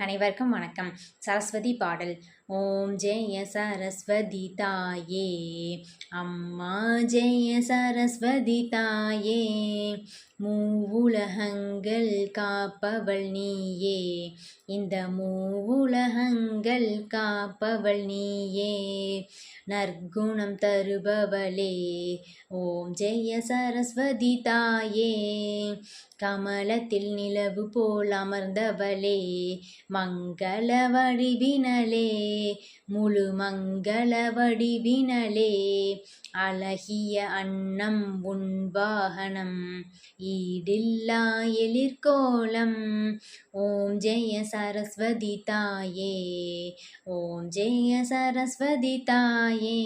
அனைவருக்கும் வணக்கம். சரஸ்வதி பாடல். ஓம் ஜெய சரஸ்வதி தாயே. அம்மா ஜெய சரஸ்வதி தாயே. மூவுலகங்கள் காப்பவள் நீயே. இந்த மூவுலகங்கள் காப்பவள் நீயே. நற்குணம் தருபவளே. ஓம் ஜெய சரஸ்வதி தாயே. கமலத்தில் நிலவு போல் அமர்ந்தவளே. மங்கள வடிவினலே முழு மங்கள வடிவினலே. அழகிய அன்னம் உன் வாகனம் ஈடில்லா எழிற்கோலம். ஓம் ஜெய சரஸ்வதி தாயே ஓம் ஜெய சரஸ்வதி தாயே.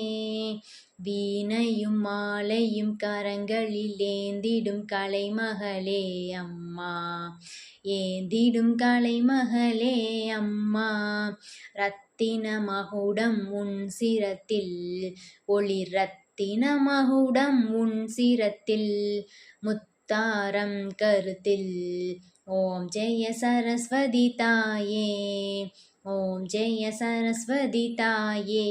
வீணையும் மாலையும் கரங்களில் ஏந்திடும் கலைமகளே அம்மா. அம்மா. ஏந்திடும் கலை மகளே அம்மா. ரத்தின மகுடம் உன் சிரத்தில் ஒளி ரத்தின மகுடம் உன் சிரத்தில் முத்தாரம் கருத்தில். ஓம் ஜெய சரஸ்வதி தாயே. ஓம் ஜெய சரஸ்வதி தாயே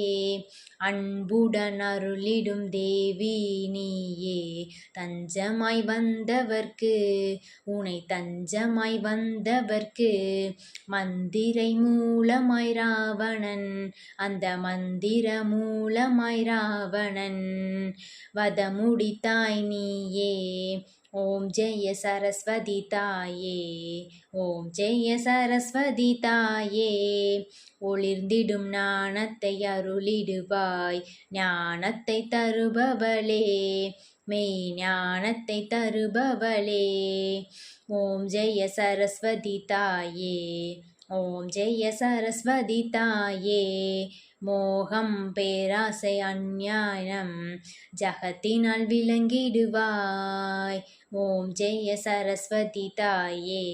அன்புடன் அருளிடும் தேவி நீயே தஞ்சமாய் வந்தவர்க்கு உனை தஞ்சமாய் வந்தவர்க்கு மந்திரை மூலமாய் ராவணன் அந்த மந்திர மூலமாய் ராவணன். வதமுடித்தாய் நீயே. ஓம் ஜெய சரஸ்வதி தாயே ஓம் ஜெய சரஸ்வதி தாயே. ஒளிர்ந்திடும் ஞானத்தை அருளிடுவாய் ஞானத்தை தருபவளே மெய் ஞானத்தை தருபவளே. ஓம் ஜெய சரஸ்வதி தாயே ஓம் ஜெய சரஸ்வதி தாயே மோகம் பேராசை அந்நியாயம் ஜகத்தினால் விளங்கிடுவாய். ஓம் ஜெய சரஸ்வதி தாயே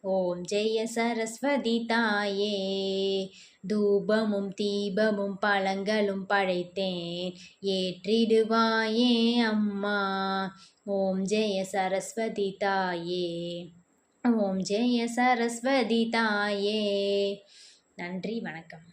ஓம் ஜெய சரஸ்வதி தாயே தூபமும் தீபமும் பழங்களும் படைத்தேன் ஏற்றிடுவாயே அம்மா. ஓம் ஜெய சரஸ்வதி தாயே ஓம் ஜெய சரஸ்வதி தாயே. நன்றி வணக்கம்.